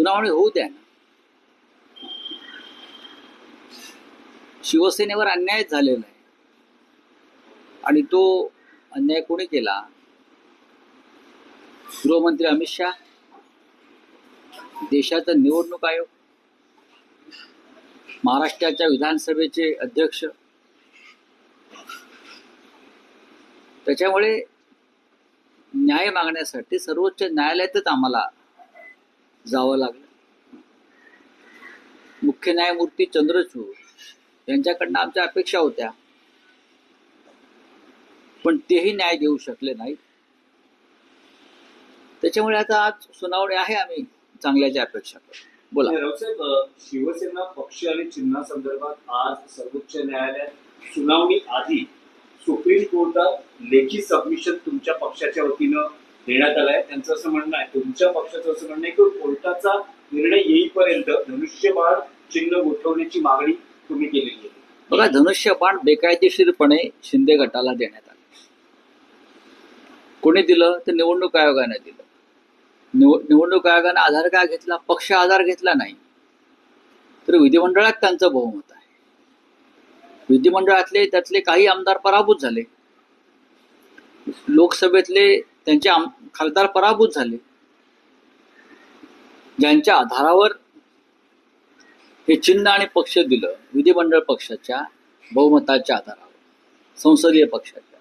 सुनावणी होऊ द्या ना. शिवसेनेवर अन्याय झालेला आहे. आणि तो अन्याय कोणी केला? गृहमंत्री अमित शहा? देशाचा निवडणूक आयोग? महाराष्ट्राच्या विधानसभेचे अध्यक्ष? त्याच्यामुळे न्याय मागण्यासाठी सर्वोच्च न्यायालयातच आम्हाला जावं लागलं. मुख्य न्यायमूर्ती चंद्रचूड यांच्याकडनं आमच्या अपेक्षा होत्या. पण तेही न्याय देऊ शकले नाही त्याच्यामुळे आता आज सुनावणी आहे आम्ही चांगल्याची अपेक्षा करतो बोला. शिवसेना पक्ष आणि चिन्हा संदर्भात आज सर्वोच्च न्यायालयात सुनावणी आधी सुप्रीम कोर्टात लेखी सबमिशन तुमच्या पक्षाच्या वतीनं देण्यात आलाय. त्यांचं असं म्हणणं आहे तुमच्या पक्षाचं असं म्हणणं आहे की कोर्टाचा निर्णय येईपर्यंत धनुष्यबाण चिन्ह गोठवण्याची मागणी तुम्ही केलेली आहे. बघा धनुष्यबाण बेकायदेशीरपणे शिंदे गटाला देण्यात आले. कोणी दिलं? तर निवडणूक आयोगाने दिलं. निवडणूक आयोगाने आधार का घेतला? पक्ष आधार घेतला नाही. तर विधिमंडळात त्यांचं बहुमत आहे. विधिमंडळातले त्यातले काही आमदार पराभूत झाले. लोकसभेतले त्यांचे खासदार पराभूत झाले. ज्यांच्या आधारावर हे चिन्ह आणि पक्ष दिलं विधिमंडळ पक्षाच्या बहुमताच्या आधारावर संसदीय पक्षाच्या.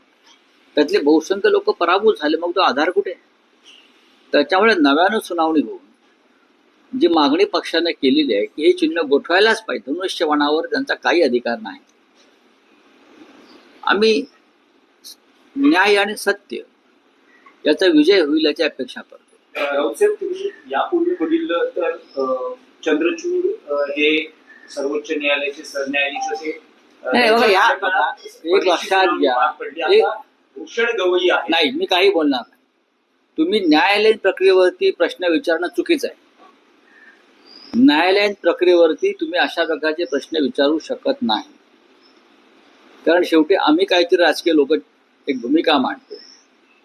त्यातले बहुसंख्य लोक पराभूत झाले मग तो आधार कुठे? त्याच्यामुळे नव्यानं सुनावणी होऊन जी मागणी पक्षाने केलेली आहे की हे चिन्ह गोठवायलाच पाहिजे धनुष्यवाणावर त्यांचा काही अधिकार नाही. आम्ही न्याय आणि सत्य याचा विजय होईल याची अपेक्षा करतो अ, रावसाहेब तुम्ही यापूर्वी बघितलं तर चंद्रचूड हे सर्वोच्च न्यायालयाचे सरन्यायाधीश होते. एक लक्षात घ्या. भूषण गवई आहे. नाही मी काही बोलणार नाही. तुम्ही न्यायालयीन प्रक्रियेवरती प्रश्न विचारणं चुकीचं आहे. न्यायालयीन प्रक्रियेवरती तुम्ही अशा प्रकारचे प्रश्न विचारू शकत नाही. कारण शेवटी आम्ही काहीतरी राजकीय लोक एक भूमिका मांडतो.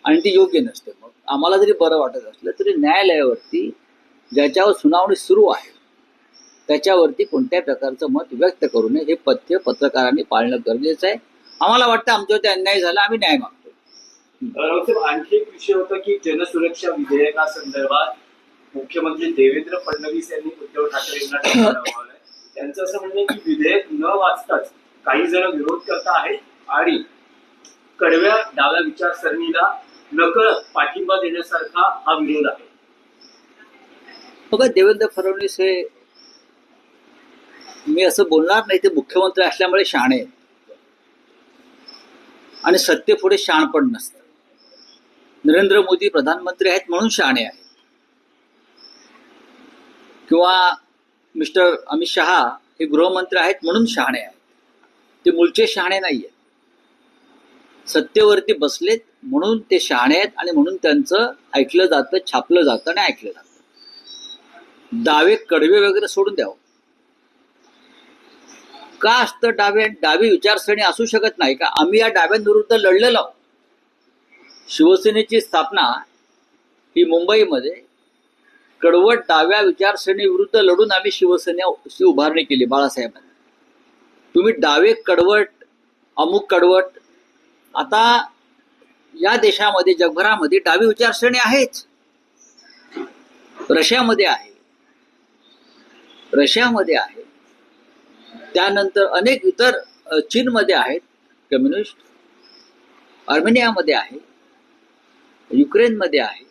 आणि ती योग्य नसते. मग आम्हाला जरी बरं वाटत असलं तरी न्यायालयावरती ज्याच्यावर सुनावणी सुरू आहे त्याच्यावरती कोणत्या प्रकारचं मत व्यक्त करू नये. हे पथ्य पत्रकारांनी पाळणं गरजेचं आहे. आम्हाला वाटतं आमच्यावरती अन्याय झाला आम्ही न्याय मागतो. आणखी एक विषय होता की जनसुरक्षा विधेयकासंदर्भात मुख्यमंत्री देवेंद्र फडणवीस यांनी उद्धव लावलाय. त्यांचं असं म्हणणं की विधेयक न वाचताच काही जण विरोध करत आहेत आणि कडव्या डाव्या विचारसरणीला नकळत पाठिंबा देण्यासारखा हा विरोध आहे. बघा देवेंद्र फडणवीस हे मी असं बोलणार नाही ते मुख्यमंत्री असल्यामुळे शहाणे आणि सत्य पुढे शहाणपण नसतं नरेंद्र मोदी प्रधानमंत्री आहेत म्हणून शहाणे आहेत. किंवा मिस्टर अमित शहा हे गृहमंत्री आहेत म्हणून शहाणे आहेत. ते मूळचे शहाणे नाही आहेत सत्तेवरती बसलेत म्हणून ते शहाणे आहेत आणि म्हणून त्यांचं ऐकलं जातं छापलं जातं आणि ऐकलं जातं. डावे कडवे वगैरे सोडून द्यावं. का असतं डावे? डावी विचारसरणी असू शकत नाही का आम्ही या डाव्यांविरुद्ध लढलेलो आहोत? शिवसेनेची स्थापना ही मुंबईमध्ये कडवट डाव्या विचारसरणी विरुद्ध लढून आम्ही शिवसेनेची उभारणी केली बाळासाहेबांनी. तुम्ही डावे कडवट अमुक कडवट आता या देशामध्ये जगभरामध्ये डावी विचारसरणी आहेच रशियामध्ये आहे. रशियामध्ये आहे. त्यानंतर अनेक इतर चीनमध्ये आहेत कम्युनिस्ट. आर्मेनियामध्ये आहे. युक्रेनमध्ये आहे.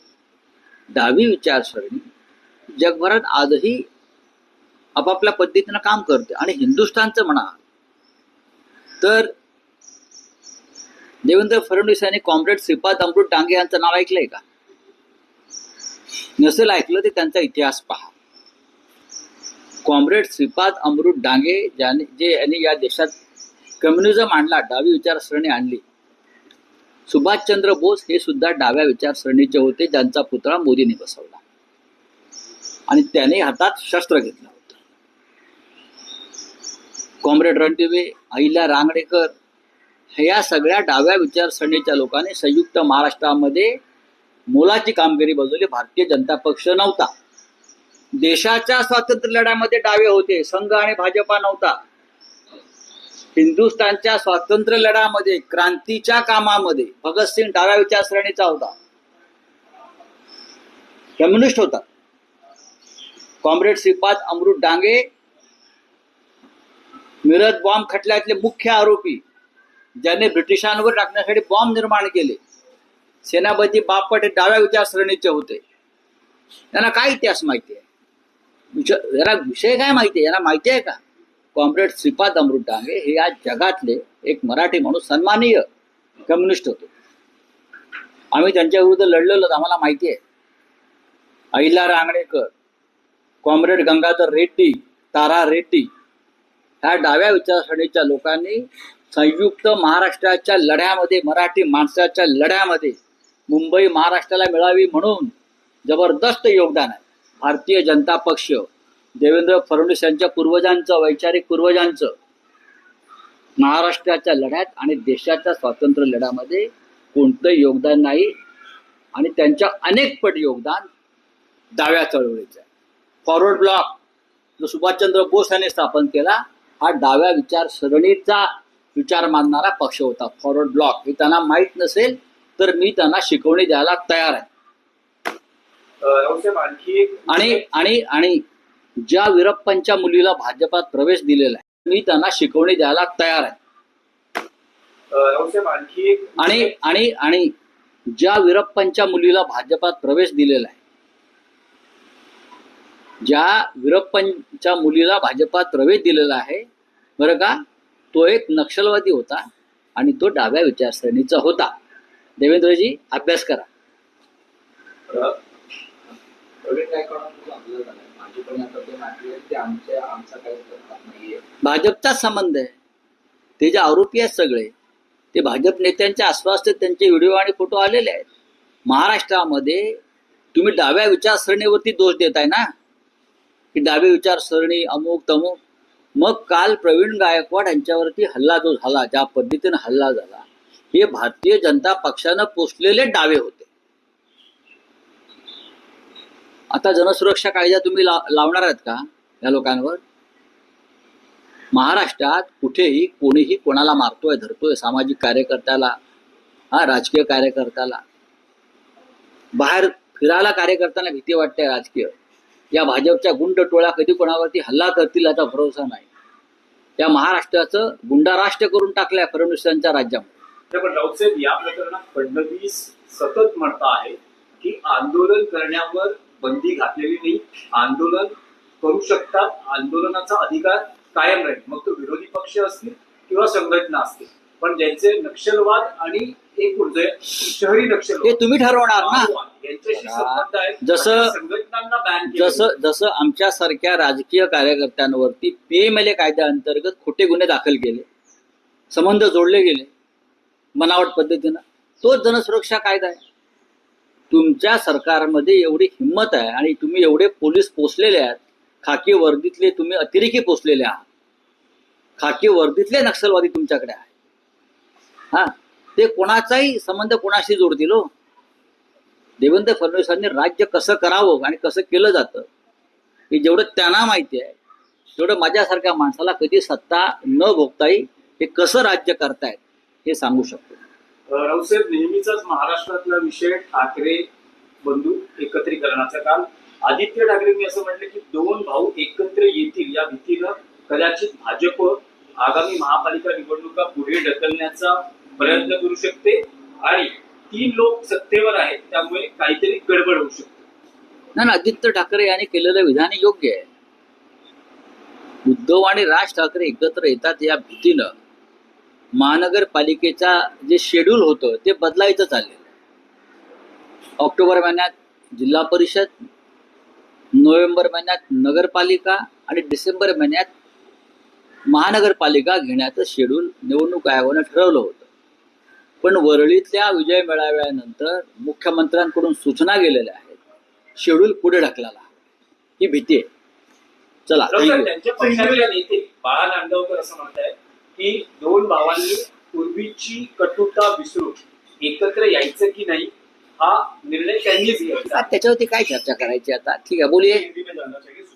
डावी विचारसरणी जगभरात आजही आपापल्या पद्धतीनं काम करते आणि हिंदुस्थानचं म्हणा. तर देवेंद्र फडणवीस यांनी कॉम्रेड श्रीपाद अमृत डांगे यांचं नाव ऐकलंय का? नसेल ऐकलं ते त्यांचा इतिहास पहा. कॉम्रेड श्रीपाद अमृत डांगे ज्याने जे यांनी या देशात कम्युनिझम आणला डावी विचारसरणी आणली. सुभाषचंद्र बोस हे सुद्धा डाव्या विचारसरणीचे होते ज्यांचा पुतळा मोदींनी बसवला. आणि त्याने हातात शस्त्र घेतलं होतं. कॉम्रेड रणदिवे अहिल्या रांगणेकर ह्या सगळ्या डाव्या विचारसरणीच्या लोकांनी संयुक्त महाराष्ट्रामध्ये मोलाची कामगिरी बजावली. भारतीय जनता पक्ष नव्हता. देशाच्या स्वातंत्र्य लढ्यामध्ये डावे होते. संघ आणि भाजपा नव्हता. हिंदुस्थानच्या स्वातंत्र्य लढ्यामध्ये क्रांतीच्या कामामध्ये भगतसिंग डाव्या विचारसरणीचा होता. कम्युनिस्ट होता. कॉम्रेड श्रीपाद अमृत डांगे मिरज बॉम्ब खटल्यातले मुख्य आरोपी ज्याने ब्रिटिशांवर टाकण्यासाठी बॉम्ब निर्माण केले. सेनापती बापट हे डाव्या विचारसरणीचे होते. त्यांना काय इतिहास माहिती आहे? याला विषय काय माहिती आहे? यांना माहिती आहे का? कॉम्रेड श्रीपाद अमृत डांगे हे या जगातले एक मराठी माणूस सन्माननीय कम्युनिस्ट होते. आम्ही त्यांच्या विरुद्ध लढलेलो आम्हाला माहिती आहे. अहिला रांगणेकर कॉम्रेड गंगाधर रेड्डी तारा रेड्डी ह्या डाव्या विचारसरणीच्या लोकांनी संयुक्त महाराष्ट्राच्या लढ्यामध्ये मराठी माणसाच्या लढ्यामध्ये मुंबई महाराष्ट्राला मिळावी म्हणून जबरदस्त योगदान आहे. भारतीय जनता पक्ष देवेंद्र फडणवीस यांच्या पूर्वजांचं वैचारिक पूर्वजांचं महाराष्ट्राच्या लढ्यात आणि देशाच्या स्वातंत्र्य लढ्यामध्ये कोणतंही योगदान नाही आणि त्यांच्या अनेक पट योगदान डाव्या चळवळीचं आहे. फॉरवर्ड ब्लॉक जो सुभाषचंद्र बोस यांनी स्थापन केला हा डाव्या विचारसरणीचा विचार मानणारा पक्ष होता फॉरवर्ड ब्लॉक हे त्यांना माहीत नसेल तर मी त्यांना शिकवणी द्यायला तयार आहे. आणि आणि आणि ज्या वीरप्पांच्या मुलीला भाजपात प्रवेश दिलेला आहे मी त्यांना शिकवणी द्यायला तयार आहे. आणि आणि आणि ज्या वीरप्पांच्या मुलीला भाजपात प्रवेश दिलेला आहे ज्या वीरप्पांच्या मुलीला भाजपात प्रवेश दिलेला आहे बरं का? तो एक नक्षलवादी होता आणि तो डाव्या विचारसरणीचा होता. देवेंद्रजी अभ्यास करा. भाजपचाच संबंध आहे. ते जे आरोपी आहेत सगळे ते भाजप नेत्यांच्या आसपास त्यांचे व्हिडिओ आणि फोटो आलेले आहेत. महाराष्ट्रामध्ये तुम्ही डाव्या विचारसरणीवरती दोष देताय ना? की डावी विचारसरणी अमुक तमुक मग काल प्रवीण गायकवाड यांच्यावरती हल्ला जो झाला ज्या पद्धतीने हल्ला झाला हे भारतीय जनता पक्षानं पोचलेले डावे होते. आता जनसुरक्षा कायदा तुम्ही ला- लावणार आहात का या लोकांवर? महाराष्ट्रात कुठेही कोणीही कोणाला मारतोय धरतोय सामाजिक कार्यकर्त्याला हा राजकीय कार्यकर्त्याला. बाहेर फिरायला कार्यकर्त्यांना भीती वाटते राजकीय. या भाजपच्या गुंड टोळ्या कधी कोणावरती हल्ला करतील याचा भरोसा नाही. या महाराष्ट्राचं गुंडाराष्ट्र करून टाकलंय फडणवीसांच्या राज्यामध्ये. पण राऊतसाहेब या प्रकरणात फडणवीस सतत म्हणता आहे की आंदोलन करण्यावर बंदी घातलेली नाही. आंदोलन करू शकतात. आंदोलनाचा अधिकार कायम राहील. मग तो विरोधी पक्ष असतील किंवा संघटना असतील. पण ज्यांचे नक्षलवाद आणि शहरी हे नक्षलवाद तुम्ही ठरवणार ना. यांच्याशी संबंध आहे जसं- संघटनांना बॅन जसं जसं आमच्यासारख्या राजकीय कार्यकर्त्यांवरती पीएमएलए कायद्याअंतर्गत खोटे गुन्हे दाखल केले संबंध जोडले गेले बनावट पद्धतीनं. तोच जनसुरक्षा कायदा आहे. तुमच्या सरकारमध्ये एवढी हिंमत आहे आणि तुम्ही एवढे पोलीस पोचलेले आहात. खाकी वर्दीतले तुम्ही अतिरेकी पोचलेले आहात. खाकी वर्दीतले नक्षलवादी तुमच्याकडे आहे हा ते कोणाचाही संबंध कोणाशी जोडतील हो? देवेंद्र फडणवीसांनी राज्य कसं करावं आणि कसं केलं जातं हे जेवढं त्यांना माहिती आहे तेवढं माझ्यासारख्या माणसाला कधी सत्ता न भोगता येईल हे कसं राज्य करतायत हे सांगू शकतो. राऊसाहेब नेहमीचाच महाराष्ट्रातला विषय ठाकरे बंधू एकत्रीकरणाचा काल. आदित्य ठाकरेंनी असं म्हटलं की दोन भाऊ एकत्र येतील या भीतीनं कदाचित भाजप आगामी महापालिका निवडणुका पुढे ढकलण्याचा प्रयत्न करू शकते आणि तीन लोक सत्तेवर आहेत त्यामुळे काहीतरी गडबड होऊ शकते. नाही ना आदित्य ठाकरे यांनी केलेलं विधान योग्य आहे. उद्धव आणि राज ठाकरे एकत्र येतात या भीतीनं. महानगरपालिकेचा जे शेड्यूल होतं ते बदलायचं चाललेलं ऑक्टोबर महिन्यात जिल्हा परिषद नोव्हेंबर महिन्यात नगरपालिका आणि डिसेंबर महिन्यात महानगरपालिका घेण्याचं शेड्यूल निवडणूक आयोगानं ठरवलं होतं. पण वरळीतल्या विजय मेळाव्यानंतर मुख्यमंत्र्यांकडून सूचना गेलेल्या आहेत. शेड्यूल पुढे ढकलाला ही भीती आहे. चला बाळा नांदगावकर असं म्हणतायत की दोन भावांनी पूर्वीची कटुता विसरून एकत्र यायचं की नाही हा निर्णय त्यांनीच घ्यायचा त्याच्यावरती काय चर्चा करायची आता? ठीक आहे बोलिये.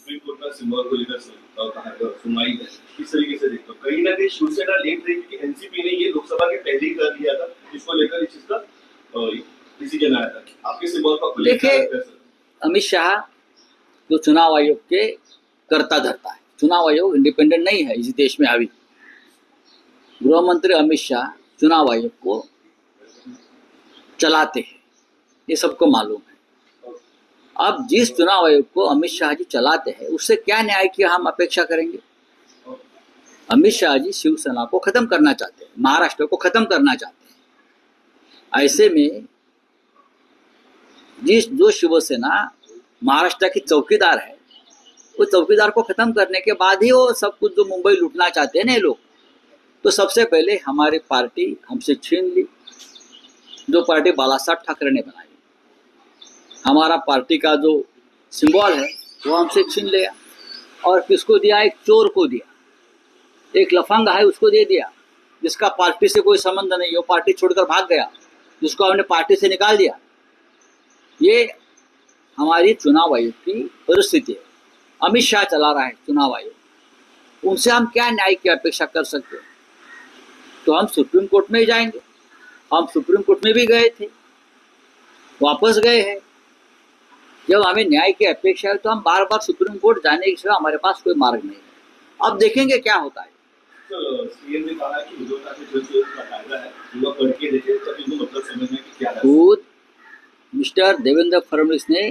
हिंदी में जानना चाहिए का सिम्बॉल को लेकर सुनवाई है। किस तरीके से देखते हो कहीं ना कहीं शिवसेना लेट रही थी एनसीपी ने ये लोकसभा के पहले ही कर लिया था। इसको लेकर इस चीज़ का डिसीज़न आया था आपके सिम्बॉल का देखिए, अमित शाह जो चुनाव आयोग के करता धरता है। चुनाव आयोग इंडिपेंडेंट नहीं है इस देश में अभी। गृह मंत्री अमित शाह चुनाव आयोग को चलाते हैं। ये सबको मालूम है। अब जिस चुनाव आयोग को अमित शाह जी चलाते हैं, उससे क्या न्याय की हम अपेक्षा करेंगे? अमित शाह जी शिवसेना को खत्म करना चाहते हैं, महाराष्ट्र को खत्म करना चाहते हैं। ऐसे में जिस जो शिवसेना महाराष्ट्र की चौकीदार है वो चौकीदार को खत्म करने के बाद ही वो सब कुछ जो मुंबई लूटना चाहते हैं ना लोग तो सबसे पहले हमारी पार्टी हमसे छीन ली, जो पार्टी बाला साहब ठाकरे ने बनाई। हमारा पार्टी का जो सिंबल है, वो हमसे छीन लिया और किसको दिया? एक चोर को दिया। एक लफंगा है, उसको दे दिया, जिसका पार्टी से कोई संबंध नहीं। वो पार्टी छोड़कर भाग गया, जिसको हमने पार्टी से निकाल दिया। ये हमारी चुनाव आयोग की परिस्थिति है। अमित शाह चला रहा है चुनाव आयोग। उनसे हम क्या न्याय की अपेक्षा कर सकते हैं? तो हम सुप्रीम कोर्ट में जाएँगे। हम सुप्रीम कोर्ट में भी गए थे, वापस गए हैं। जब हमें न्याय की अपेक्षा है तो हम बार बार सुप्रीम कोर्ट जाने के सिवा हमारे पास कोई मार्ग नहीं है। अब देखेंगे क्या होता है। है इनको मतलब समझने की क्या है। खुद मिस्टर देवेंद्र फडणवीस ने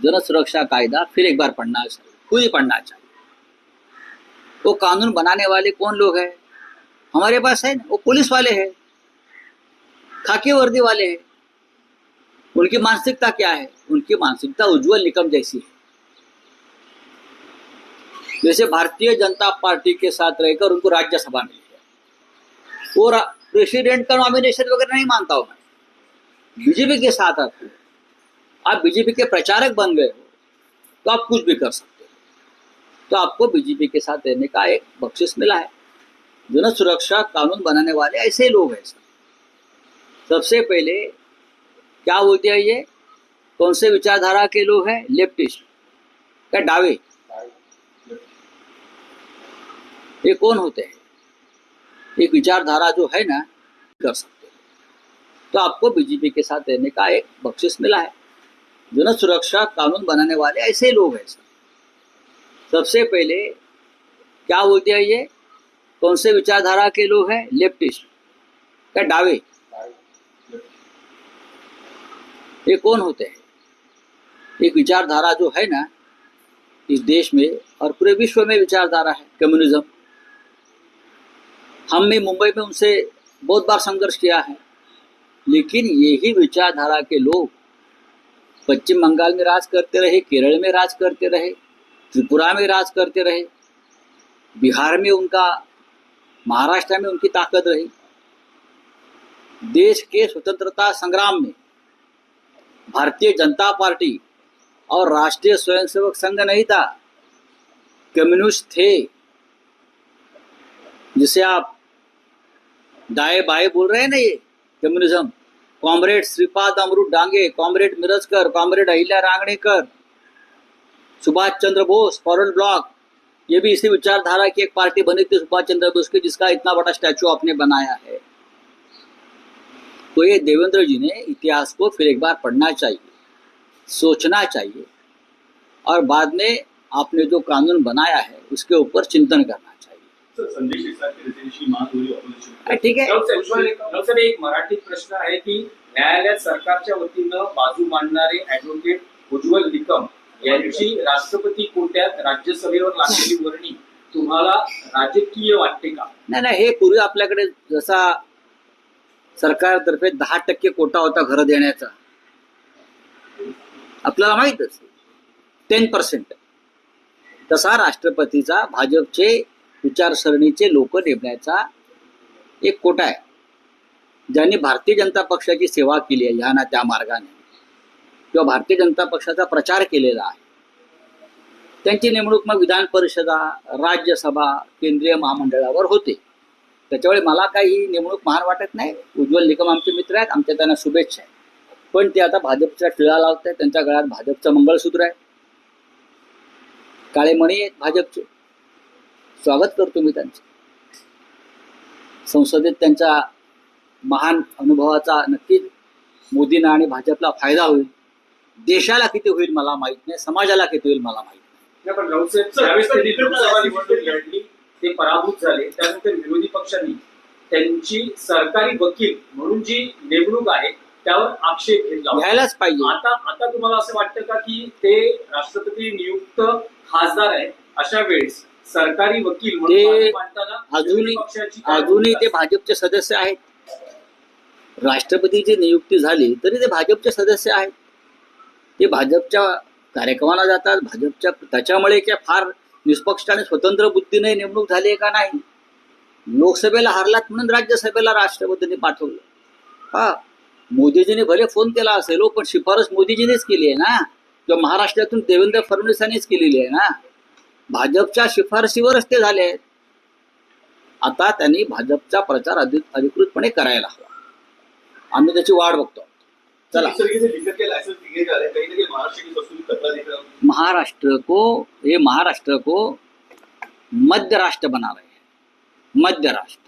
जन सुरक्षा कायदा फिर एक बार पढ़ना चाहिए खुद ही पढ़ना चाहिए। वो कानून बनाने वाले कौन लोग हैं? हमारे पास है ना वो पुलिस वाले हैं खाकी वर्दी वाले हैं। उनकी मानसिकता क्या है? उनकी मानसिकता उज्जवल निकम जैसी है। जैसे भारतीय जनता पार्टी के साथ रहकर उनको राज्यसभा मिली है। वो प्रेसिडेंट का नॉमिनेशन वगैरह नहीं मानता हूँ मैं। बीजेपी के साथ आते हो। आप बीजेपी के प्रचारक बन गए हो तो आप कुछ भी कर सकते हो। तो आपको बीजेपी के साथ रहने का एक बख्शिश मिला है। जन सुरक्षा कानून बनाने वाले ऐसे लोग हैं सबसे पहले क्या बोलते हैं ये? कौन से विचारधारा के लोग हैं? लेफ्टिस्ट। क्या डावे? ये कौन होते हैं? एक विचारधारा जो है ना कर सकते हैं। तो आपको बीजेपी के साथ रहने का एक बख्शिश मिला है। जन सुरक्षा कानून बनाने वाले ऐसे लोग हैं सर सबसे पहले क्या बोलते हैं ये? कौन से विचारधारा के लोग हैं? लेफ्टिस्ट। क्या डावे? ये कौन होते हैं? एक विचारधारा जो है ना, इस देश में और पूरे विश्व में विचारधारा है कम्युनिज्म हमने मुंबई में उनसे बहुत बार संघर्ष किया है, लेकिन यही विचारधारा के लोग पश्चिम बंगाल में राज करते रहे, केरल में राज करते रहे, त्रिपुरा में राज करते रहे, बिहार में उनका, महाराष्ट्र में उनकी ताकत रही। देश के स्वतंत्रता संग्राम में भारतीय जनता पार्टी और राष्ट्रीय स्वयंसेवक संघ नहीं था। कम्युनिस्ट थे, जिसे आप दाएँ बाएँ बोल रहे हैं ना ये communism. Comrade Shripad Amrit Dange, comrade Mirajkar, comrade Ahilya Rangnekar, Subhash Chandra Bose forward bloc, ये भी इसी विचारधारा की एक पार्टी बनी थी सुभाष चंद्र बोस की, जिसका इतना बड़ा स्टैचू आपने बनाया है। तो ये देवेंद्र जी ने इतिहास को फिर एक बार पढ़ना चाहिए सोचना चाहिए और बाद में आपने जो कानून बनाया है उसके ऊपर चिंतन करना चाहिए। ठीक नवसाहेब एक मराठी प्रश्न आहे की न्यायालयात सरकारच्या वतीनं बाजू मांडणारे ऍडव्होकेट उज्ज्वल निकम यांची राष्ट्रपती कोट्यात राज्यसभेवर लागलेली वर्णी तुम्हाला राजकीय वाटते का? नाही नाही हे पूर्वी आपल्याकडे जसा सरकारतर्फे दहा टक्के कोटा होता घर देण्याचा. आपल्याला माहीतच. टेन पर्सेंट तसा राष्ट्रपतीचा भाजपचे विचारसरणीचे लोक नेमण्याचा एक कोटा आहे. ज्यांनी भारतीय जनता पक्षाची सेवा केली आहे ह्या ना त्या मार्गाने. किंवा भारतीय जनता पक्षाचा प्रचार केलेला आहे. त्यांची नेमणूक मग विधान परिषदा राज्यसभा केंद्रीय महामंडळावर होते. त्याच्यामुळे मला काही ही नेमणूक महान वाटत नाही. उज्ज्वल निकम आमचे मित्र आहेत आमच्या त्यांना शुभेच्छा आहे. पण ते आता भाजपच्या टिळा लावत आहेत त्यांच्या गळ्यात भाजपचं मंगळसूत्र आहे. काळे मणी आहेत भाजपचे. स्वागत करतो मी त्यांचं. संसदेत त्यांच्या महान अनुभवाचा नक्कीच मोदींना आणि भाजपला फायदा होईल. देशाला किती होईल मला माहीत नाही समाजाला किती होईल मला माहीत नाही. ते पराभूत झाले. त्यानंतर विरोधी पक्षांनी त्यांची सरकारी वकील म्हणून जी नेमणूक आहे त्यावर आक्षेप घेतला. घ्यायलाच पाहिजे. आता आता तुम्हाला असं वाटतं का की ते राष्ट्रपती नियुक्त खासदार आहे अशा वेळेस सरकारी वकील अजूनही अजूनही ते भाजपचे सदस्य आहेत. राष्ट्रपतीची नियुक्ती झाली तरी ते भाजपचे सदस्य आहेत. ते भाजपच्या कार्यक्रमाला जातात. भाजपच्या त्याच्यामुळे काय फार निष्पक्ष आणि स्वतंत्र बुद्धीने नेमणूक झाली आहे का नाही? लोकसभेला हारलात म्हणून राज्यसभेला राष्ट्रपतींनी पाठवलं. हा मोदीजीने भले फोन केला असेल हो, पण शिफारस मोदीजीनेच केली आहे ना? किंवा महाराष्ट्रातून देवेंद्र फडणवीसांनीच केलेली आहे ना? भाजपच्या शिफारशीवरच ते झाले आहेत. आता त्यांनी भाजपचा प्रचार अधिक अधिकृतपणे करायला हवा. आम्ही त्याची वाट बघतो. चला. महाराष्ट्र को ये महाराष्ट्र को मध्य राष्ट्र बना रहे हैं मध्य राष्ट्र